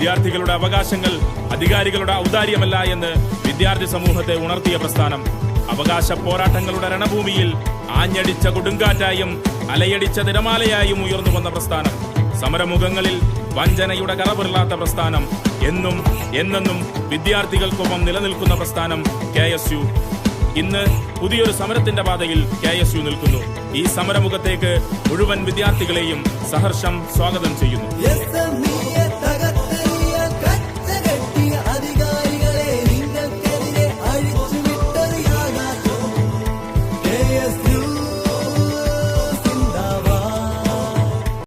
വിദ്യാർത്ഥികളുടെ അവകാശങ്ങൾ അധികാരികളുടെ ഔദാര്യമല്ല എന്ന് വിദ്യാർത്ഥി സമൂഹത്തെ ഉണർത്തിയ പ്രസ്ഥാനം. അവകാശ പോരാട്ടങ്ങളുടെ രണഭൂമിയിൽ ആഞ്ഞടിച്ച കൊടുങ്കാറ്റായും അലയടിച്ച തിരമാലയായും ഉയർന്നു വന്ന പ്രസ്ഥാനം. സമരമുഖങ്ങളിൽ വഞ്ചനയുടെ കറപിറലാത്ത പ്രസ്ഥാനം. എന്നും എന്നെന്നും വിദ്യാർത്ഥികൾക്കൊപ്പം നിലനിൽക്കുന്ന പ്രസ്ഥാനം കെ എസ് യു. ഇന്ന് പുതിയൊരു സമരത്തിന്റെ പാതയിൽ കെ എസ് യു നിൽക്കുന്നു. ഈ സമരമുഖത്തേക്ക് മുഴുവൻ വിദ്യാർത്ഥികളെയും സഹർഷം സ്വാഗതം ചെയ്യുന്നു.